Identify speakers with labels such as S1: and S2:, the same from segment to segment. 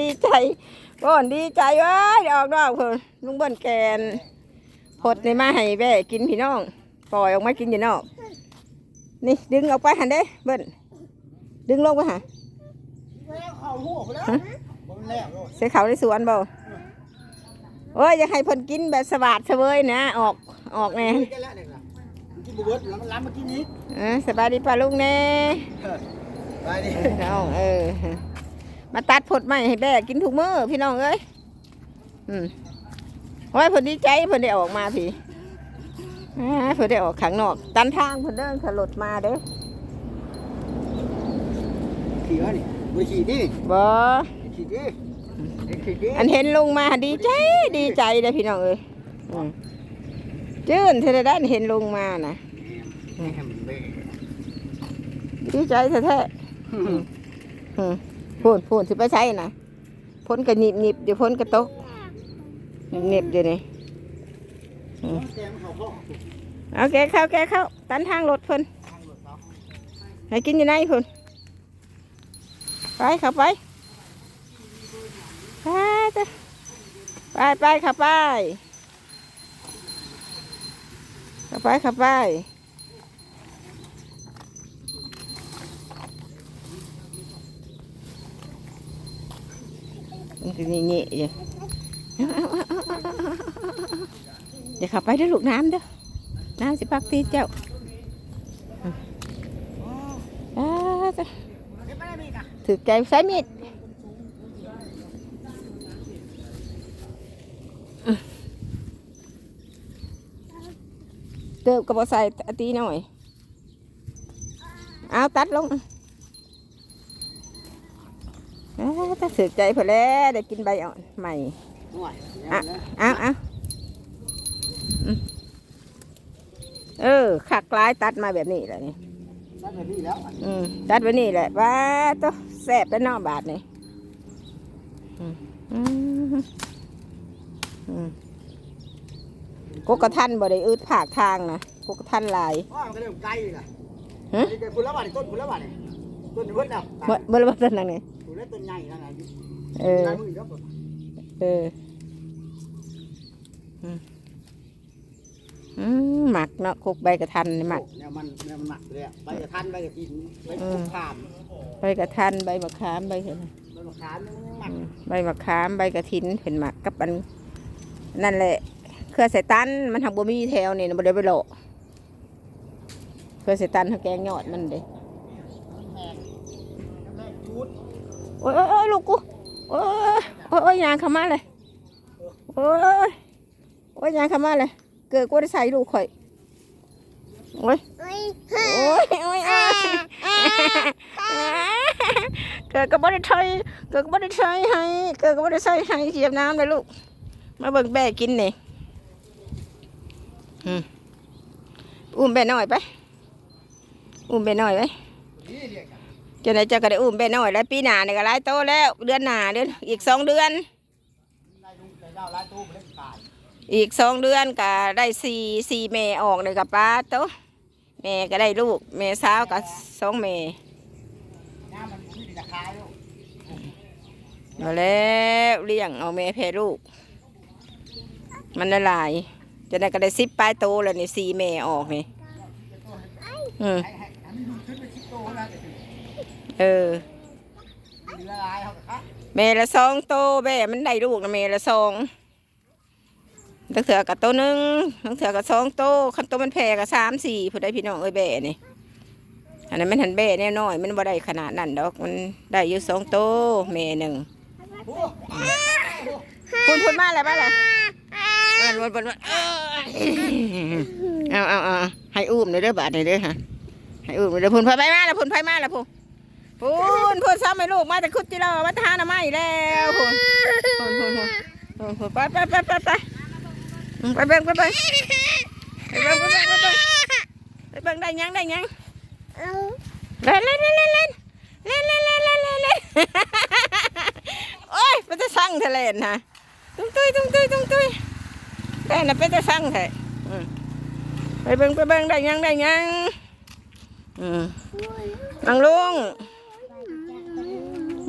S1: ดีใจบ่อนดีใจเว้ยเดี๋ยวออกดอกเพิ่นลุงเบิ้นแกนพดในมาให้แม่กินพี่น้อง ปล่อยออกมากินอยู่นอก นี่ดึงออกไปหันเด้เบิ้นดึงลงไปหา
S2: แล้วเข้าหัวไปแล้วบ่มันแล้วโลด
S1: เสียเขาในสวนบ่โอ้ยอยากให้เพิ่นกินแบบสวัสดเสวยนะ ออกออกแน่
S2: กินได้แล้วเนี่ยล่ะกินบ่เบิดแล้วมันล้ำมากินนี้
S1: เออสบายดีป่ะลุงแน่
S2: ไปดิ
S1: เออน้องเออ มาตัดผดใหม่ให้แบ่กินทุกมื้อพี่น้องเอ้ยอืมโอ้ยเพิ่นดีใจเพิ่นได้ออกมาพี่อ่าเพิ่นได้ออกข้างนอก ตันทางเพิ่นเดินถลดมาเด้อ
S2: ขี่วะนี่บ่ได้ขี่ดิ
S1: บ่
S2: ขี่ดิขี่ดิ
S1: อันเห็นลุงมาดีใจดีใจเด้อพี่น้องเอ้ยอืมจื้นเทเลด้านเห็นลุงมานะ
S2: แหมเบ้
S1: ดีใจแท้ๆอืม พูนพูนสิไปใช้นะพ้นกระหนิบหนิบเดี๋ยวพ้นกระตกหนิบเดี๋ยวนี้
S2: แกมเอ
S1: เอาแกเข้าแกเข้า ตันทางรถเพิ่น
S2: ทางรถเขา
S1: ให้กินอยู่ไหนเพิ่นไปข้าไปไปจ้ะไปไปข้าไปข้าไปข้าไป คือนี่เดี๋ยวขับไปด้วยลูกน้ำเด้อน้ำสิพักตีเจ้าถือใจใช้มีดเติมกระบอกใส่ตีหน่อย เอาตัดลง อ่าถ้าถือใจพอแล้วได้กินใบอ่อนใหม่
S2: ห่วย
S1: อะเอาเอาอืมเออขักลายตัดมาแบบนี้แหละนี่
S2: ได้แบบนี้แล้ว
S1: อืมตัดไว้นี่แหละว้าตัวแสบแล้วเนอกบาทนี่อืมอืมอืมกกกระทันบ่ได้อืดผากทางนะกกกระทันหลาย
S2: ว่ามันก็เริ่มไกลล่ะ
S1: ฮะ
S2: นี่เป็นพุ่นละบาทต้นพุ่นละบาทนี่ต้นเบิดแล้ว
S1: เมื่อเมื่อวันนั้น น่ะนี่
S2: พุ่นละต้นใหญ่นั่นน่ะ
S1: เออ
S2: ได้มือเดียวพุ่น
S1: เออ อืมอืมหมักเนาะกกใบกระทันนี่หมัก
S2: เนี่ยมันเนี่ยมันหนักเลยอะใบกระทันใบกระถินใบกระขาม
S1: ใบกระทันใบมะขามใบเห็น
S2: ใบมะขามเนี่ยมันหนัก
S1: อืมใบมะขามใบกระถินเห็นหมักกับอัน นั่นแหละ เครือใส่ตันมันทำบ่มีแถวนี่นะบ่ได้ไปโหลเครือใส่ตันเขาแกงยอดมันเด้
S2: แห้งแม่จูด
S1: โอ้ยโอ้ยลูกกูโอ้ยโอ้ยโอ้ยยางขามาเลยโอ้ยโอ้ยยางขามาเลย เกิดกูได้ใส่ลูกข่อยโอ้ยโอ้ยโอ้ยโอ้ยเกิดก็บ่ได้ใส่เกิดก็บ่ได้ใส่ให้เกิดก็บ่ได้ใส่ให้เสียบน้ำเลยลูกมาเบิ่งแบ่กินนี่อืมอุ้มแบ่น้อยไปอุ้มแบ่น้อยไป
S2: นี่เรียกอะ
S1: จนไหนจะก็ได้อุ้มแบ่น้อยแล้วปีหน้านี่ก็หลายโตแล้วเดือนหน้าเดือนอีกสองเดือน อีกสองเดือนก็ได้สี่สี่แม่ออกเลยกับป้าโตแม่ก็ได้ลูกแม่สาวกับสองแม่
S2: น้ำมันไม่ได้จะคา
S1: แล้วเลี้ยงเอาแม่แพ้ลูก มันละลายจะได้ก็ได้สิบปลายโตแล้วนี่สี่แม่ออกนี่อืม เออ
S2: ดีละลายเขาครับ
S1: แม่ละสองโตแม่มันได้ลูกนะแม่ละสองตั้งเถื่อกับโตหนึ่งตั้งเถื่อกับสองโตคันโตมันแพร่กับสามสี่ผู้ใดพี่น้องเอ้ยแบ่นี่อันนั้นมันหันแบ่แน่น้อยมันบ่ได้ขนาดนั้นดอกมันได้อยู่สองโตแม่หนึ่ง
S2: โอ้
S1: พูนพูนมาแล้วมาแล้วมันมันมันมันเอาเอาเอาให้อุ้มเลยเด้อบาทเลยเด้อฮะให้อุ้มเลยเด้อพูนไฟมาแล้วพูนไฟมาแล้วพูน พูนพูนซ้ำให้ลูกมาแต่คุดจิรอมาทานน้ำไม้แล้วพูนพูนพูนพูนพูนไปไปไปไปไปไปเบิ่งไปเบิ่งไปเบิ่งไปเบิ่งไปไปเบิ่งได้ยังได้ยังเล่นเล่นเล่นเล่นเล่นเล่นเล่นเล่นเล่นเล่นเล่นโอ้ยเป็นจะสั่งทะเลนะตุ้งตุ้ยตุ้งตุ้ยตุ้งตุ้ยได้นะเป็นจะสั่งแท้อืมไปเบิ่งไปเบิ่งได้ยังได้ยังอืมนังลุง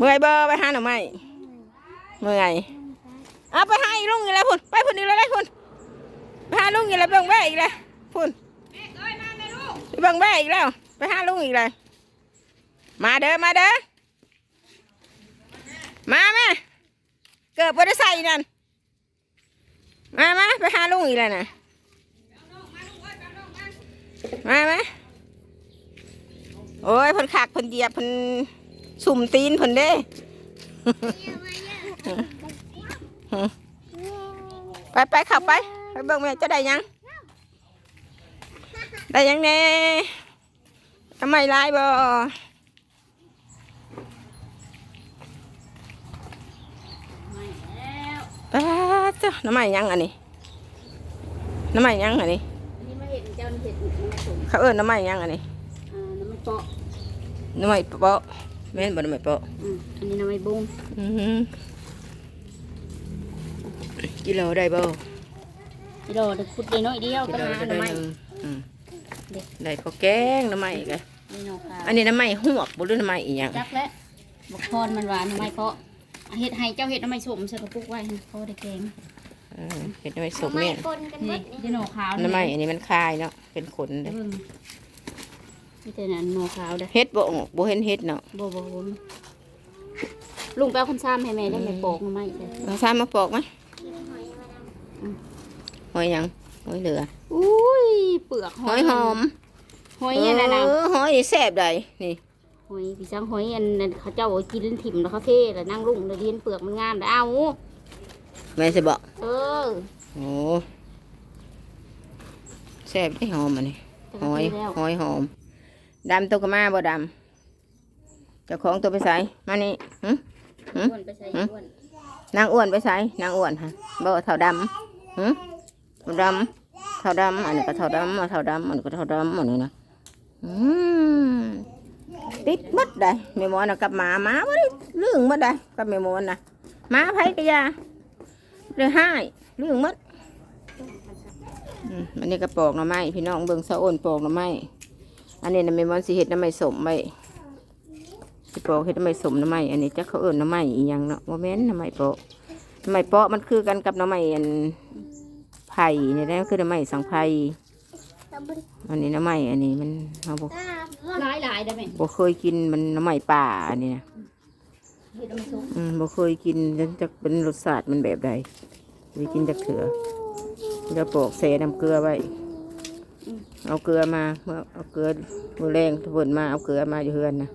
S1: มื่อยเบอร์ไปหาหน่อไม้เมื่อยเอาไปหาอีลุงอีกแล้วพุ่นไปพุ่นอีกแล้วได้พุ่นไปหาลุงอีกแล้วเบิ่งแว่อีกแล้วพุ่นไปเบิ่งแว่อีกแล้ว ไปหาลุงอีกแล้วมาเด้อมาเด้อมาแม่เกิดบ่ได้ใส่นั่นมามาไปหาลุงอีกแล้วนะมาไหมโอ้ยพิ่นขากพิ่นเหยียบพิ่น สุ่มตีนเพิ่นเด้ ไปไปขับไป ไปเบิ่งแม่จะได้หยัง ได้หยังแน่ทำไมลายบ่ป้าเจ้าน้ำไม้หยังอันนี้ น้ำไม้หยังอันนี้
S3: อันนี้มาเห็นเจ้าเห็ดน้ำผง
S1: เขาเอิ้นน้ำไม้หยังอันนี้
S3: อ่าน้ำมันเปาะ
S1: น้ำไม้เปาะ แม่นบ่น้ำไม้เปาะ
S3: อืมอันนี้น้ำมันบุ้ง
S1: อือหือกิโลได้บ่
S3: กิโลเด็กขุดได้น้อยเดียว
S1: กิ
S3: ก็
S1: โล
S3: หา
S1: ได้
S3: น้ำมัน
S1: หนึ่งอืม
S3: เด็ก
S1: ได้พอแกงน้ำไม้กัน
S3: นี่เนาะค่ะ
S1: อันนี้น้ำไม้หวกบ่หรือน้ำไม้อีหยัง
S3: จักและบักพรมันหวานน้ำมันเปาะเห็ดให้เจ้าเห็ดน้ำมันสมใส่กระปุกไว้ให้พอได้แกง
S1: เออเป็นน้ำไม้สมเนี่ย
S3: นี่ที่หนอขาว
S1: น้ำไม้อันนี้มันคายเนาะเป็นขน
S3: เด้
S1: เด้อ
S3: อนี่แต่นั่นหนอขาวเด้อ
S1: เฮ็ดบ่ออกบ่เห็นเฮ็ดเนาะ
S3: บ่บ่บ่ลุงแป้วคนซ้ำให้แม่ได้แม่ปอกน้ำมันเลย
S1: เอาซ้ำมาปอกไหมหอยหยังหอยเหลือ
S3: อุ้ยเปลือก
S1: หอยหอม
S3: หอยอันนั้นนะ
S1: เออหอยนี่แซ่บได้นี่
S3: หอยพี่ช้างหอยอันนั้นเขาเจ้าเอากินถิ่มแล้วเขาเท่แล้วนั่งลุงแล้วเรียนเปลือกมันงามแล้วเอ้า
S1: แม่สิบอก
S3: เออ
S1: โอ้แซ่บได้หอมอันนี้
S3: แต่
S1: ห
S3: ก็
S1: อย
S3: ดีแล้ว
S1: หอยหอม ดำตัวก็มาบ่ดำเจ้าของตัวไปใส่มานี่หึหืม
S3: อ้วนไปใส่
S1: หืม
S3: อ้วน
S1: นางอ้วนไปใส่นางอ้วนฮะบ่เท่าดำหึเท่าดำเท่าดำอันนี้ก็เท่าดำเอาเท่าดำอันนี้ก็เท่าดำอันนี้นะอืมติดหมดได้แม่หมอนะกับหมาหมาบ่ได้เรื่องหมดได้กับแม่หมอนะหมาไผก็อยาเลยให้เรื่องหมดอืมอันนี้ก็ปอกหน่อไม้พี่น้องเบิ่งสะโอนปอกหน่อไม้ อันนี้นะแม่หมอนสิเฮ็ดหน่อไม้สมไว้สิปอกเฮ็ดหน่อไม้สมหน่อไม้อันนี้จักเขาเอิ้นหน่อไม้อีหยังเนาะบ่แม่นหน่อไม้ปอกหน่อไม้ปอกมันคือกันกับหน่อไม้อันไผ่นี่แหละคือหน่อไม้สังไผ่อันนี้หน่อไม้อันนี้มันเฮาบ่
S3: หลายหลายได้ไหม
S1: บ่เคยกินมันหน้ำใหม่ป่าอันนี้นะ
S3: เห็ดน้ำมันสุก
S1: อืมบ่เคยกินจะจะเป็นรสชาติมันแบบใดไปกินจากเถื่อจะปอกเสน้ำเกลือไว้ เอาเกลือมาเมื่อเอาเกลือมือแรงทวนมาเอาเกลือมาอยู่เฮือนนะ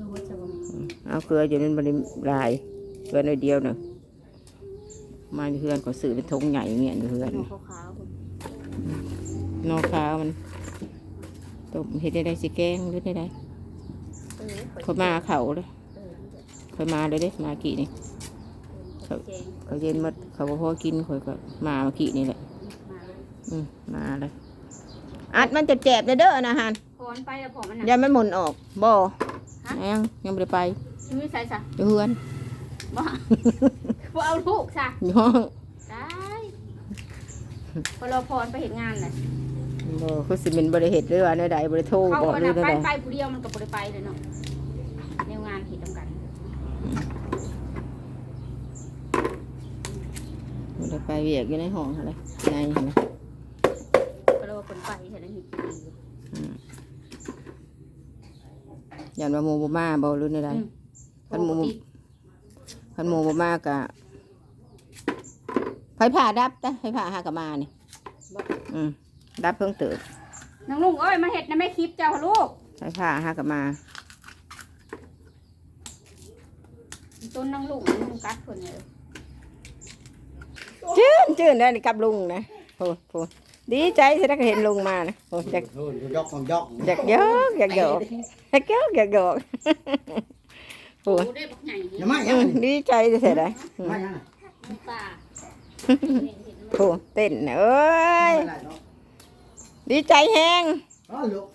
S3: รู้ว่าจะบ่แม่น
S1: เอาเกลืออยู่นั้นบริลายเกลือน้อยเดียวหนึ่งมาอยู่เฮือนก็ซื้อเป็นทงใหญ่เงี้ยอยู่เฮือน
S3: หนอขาวๆพุ่น
S1: นอกขาวมันต้มเฮ็ดได้ได้สิแกงหรือได้ได้
S3: เออ
S1: เขามาเขาเลย
S3: เออ
S1: เขามาเลยเด้มากี่นี่
S3: แกง
S1: เขาเย็นหมดเขาบ่พอกินข่อยก็มาเมื่อกี้นี่แหละ
S3: มาเลย
S1: อืมมาเลย อัดมันจะแจบเด้อเด้อนะฮัน
S3: พอนไปแล้วพอมัน
S1: อย่า
S3: น่ะ
S1: มันหมุนออกบ่
S3: ฮะ
S1: ยังยังไม่ได้ไป
S3: มีใส่ซะ
S1: อยู่เฮือน
S3: บ่บ่เอาลูกซะ
S1: อยู่ห้อง
S3: ได้พอเราพรไปเห็นงานน่ะ
S1: บ่คือสิเป็นบริเหตุหรือว่าในใดบริโทร
S3: เขา
S1: บอก
S3: ก็
S1: หรือ
S3: น่ะ
S1: ใน
S3: ไป
S1: ใด
S3: ไปผู้เดียวมันก็บ่ได้ไปเลยเนาะแนวงานเห็ดนำกัน
S1: บ่ได้ไปเวียกอยู่ในห้องอะไรในหั่นนะ
S3: ยู่ยั
S1: นว่าหมู่บ่มาบ่หรือในใด
S3: อืม
S1: คันหมู่
S3: ปกติ
S1: คันหมู่บ่มากะไผผ่าดับจ้ะไผผ่าหากะมานี่อืมดับเพิ่งเติบ
S3: น้องลุงเอ้ยมาเห็ดนะแม่คลิปเจ้าค่ะลูก
S1: ไผผ่าหากะมา
S3: ต้นน้องลุงน้องลุงกัดคนเลย
S1: จื้นจื้นได้กับลุงนะโอ้โหดี ดีใจที่ได้เห็นลุงมานะโอ้อยาก
S2: ยกของยก
S1: อยากยอกอยากยอกอยากยกอยากยอกโอ้
S3: โอ้ได้บักใหญ่
S2: อย่ามาอ
S1: อื
S2: ย่าม
S1: ดีใจจะเสียดาย
S2: มาอย่างนั้น
S3: ป่า
S1: โอ้เต้นน่ะเอ้ย
S2: ไม่ได้หรอก
S1: ดีใจแฮง
S2: อ๋อลูก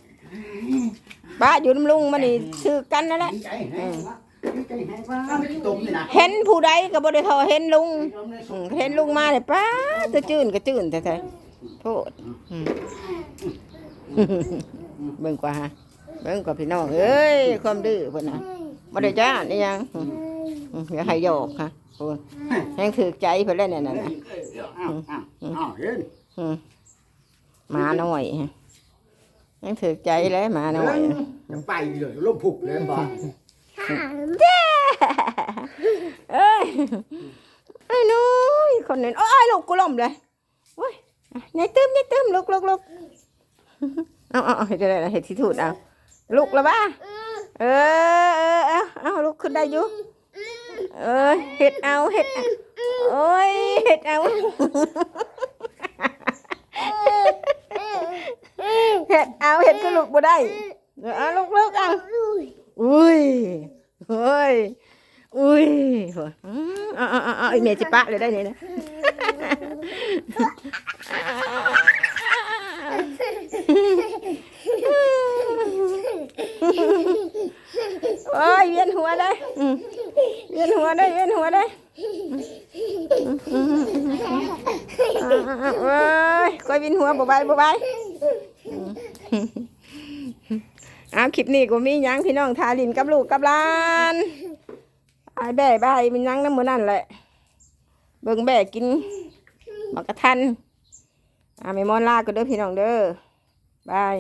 S1: ป้าอยู่น้ำลุงมานี่ชื่อกันนั่นแหละ
S2: ดีใจแฮงวะดีใจแฮงว่าไม่ตุ่มนี่นะ
S1: เห็นผู้ใดก็บ่ได้ทอเห็นลุงอืมเห็นลุงมาเลยป้าจะจื้นก็จื้นแต่แต่ โทษอืมเบิ่งกว่าฮะเบิ่งกว่าพี่น้องเอ้ยความดื้อเพิ่นน่ะบ่ได้จ้านี่ยังอืมอืมอย่าให้โยกค่ะโอ้ยแห้งถือใจเพิ่นแล้วเนี่ยนั่นน่ะ
S2: อ้าวอ้าวอ้าวเห็น
S1: อืมหมาหน่อยแห้งถือใจแล้วหมาหน่อย
S2: จะไปเลยลมผุกเลยบ้า
S1: เอ้ยไอ้น้อยคนนี้โอ้ยลูกกูล้มเลยโอ้ยอะ ยายตึมยายตึมลุกลุกลุกเอาเอาเอาเห็ดอะไรล่ะเห็ดที่ถูดเอาลุกแล้วบ้าเออเออเอาเอาลุกขึ้นได้อยู่เออเห็ดเอาเห็ดเอาโอ้ยเห็ดเอาเห็ดเอาเห็ดก็ลุกบ่ได้เออเอาลุกลุกเอาอุ้ยเฮ้ยอุ้ยโหอืมเอาเอาเอาเอาไอเมจิปะเลยได้เนี่ยนะ โอ้ยเวียนหัวได้เวียนหัวได้เวียนหัวได้โอ้ยก้อยเวียนหัวบ่บายบ่บายเอาคลิปนี้ก็มียังพี่น้องทาลินกับลูกกับหลานไอ้แบ่ใบมันยังน้ำมือนั่นแหละ เบิ่งแบ่กิน หมากกระทันอ่าไม่มอนลาก็เด้อพี่น้องเด้อบาย